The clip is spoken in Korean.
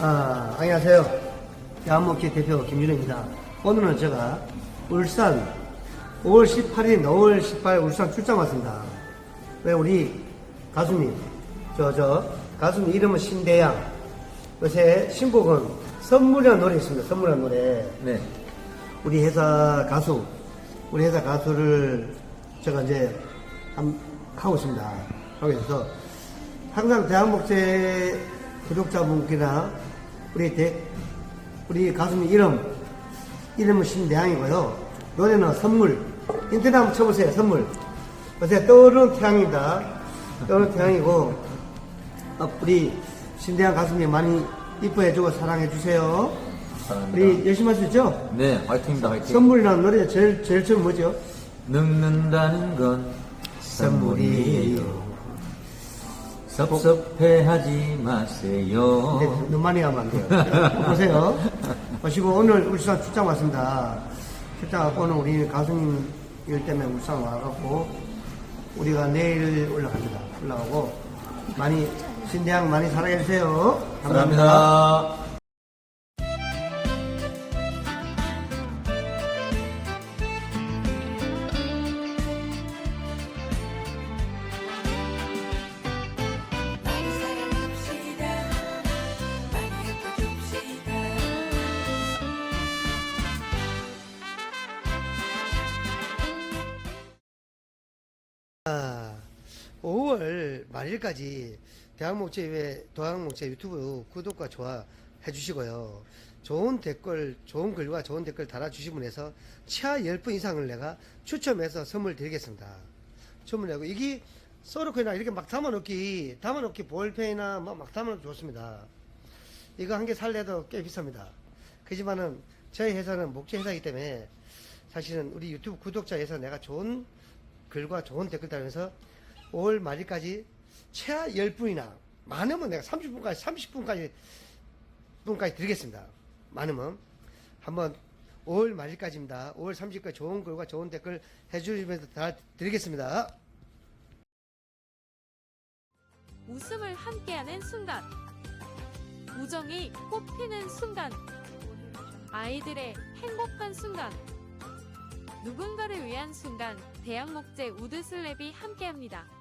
아, 안녕하세요. 야목지 대표 김준호입니다. 오늘은 제가 울산 5월 18일, 5월 18일 울산 출장 왔습니다. 왜 우리 가수님, 저, 저, 가수님 이름은 신대양. 요새 신곡은 선물이라는 노래 있습니다. 선물이라는 노래. 네. 우리 회사 가수, 우리 회사 가수를 제가 이제 함- 하고 있습니다. 하고 있어서 항상 대한목재 구독자분께나 우리 대, 우리 가수님 이름, 이름은 신대항이고요. 노래는 선물. 인터넷 한번 쳐보세요, 선물. 요새 떠오르는 태양입니다. 떠오르는 태양이고, 어, 우리 신대항 가수님 많이 이뻐해주고 사랑해주세요. 사랑합니다. 우리 열심히 할 수 있죠? 네, 화이팅입니다, 화이팅. 선물이라는 노래 제일 제일 처음 뭐죠? 늙는다는 건 선물이에요. 섭섭해하지 마세요. 근데 많이 하면 안 돼요. 보세요. 보시고 오늘 울산 출장 왔습니다. 출장 왔고 오늘 우리 가수님 일 때문에 울산 와갖고 우리가 내일 올라갑니다. 올라가고 많이 신대양 많이 사랑해주세요. 감사합니다. 많이 5월 말일까지 대한목재회 도항목재 유튜브 구독과 좋아 해주시고요. 좋은 댓글, 좋은 글과 좋은 댓글 달아주신 분에서 최하 10분 이상을 내가 추첨해서 선물 드리겠습니다. 선물하고 이게 소르코이나 이렇게 막 담아놓기, 담아놓기 볼펜이나 막, 막 담아놓기 좋습니다. 이거 한 개 살래도 꽤 비쌉니다. 그지만은 저희 회사는 목재 회사이기 때문에 사실은 우리 유튜브 구독자에서 내가 좋은 글과 좋은 댓글 달면서 5월 말일까지 최하 10분이나 많으면 내가 30분까지 30분까지 분까지 드리겠습니다. 많으면 한번 5월 말일까지입니다. 5월 30일까지 좋은 글과 좋은 댓글 해주시면서 다 드리겠습니다. 웃음을 함께하는 순간. 우정이 꽃피는 순간. 아이들의 행복한 순간. 누군가를 위한 순간. 대학목재 우드슬랩이 함께합니다.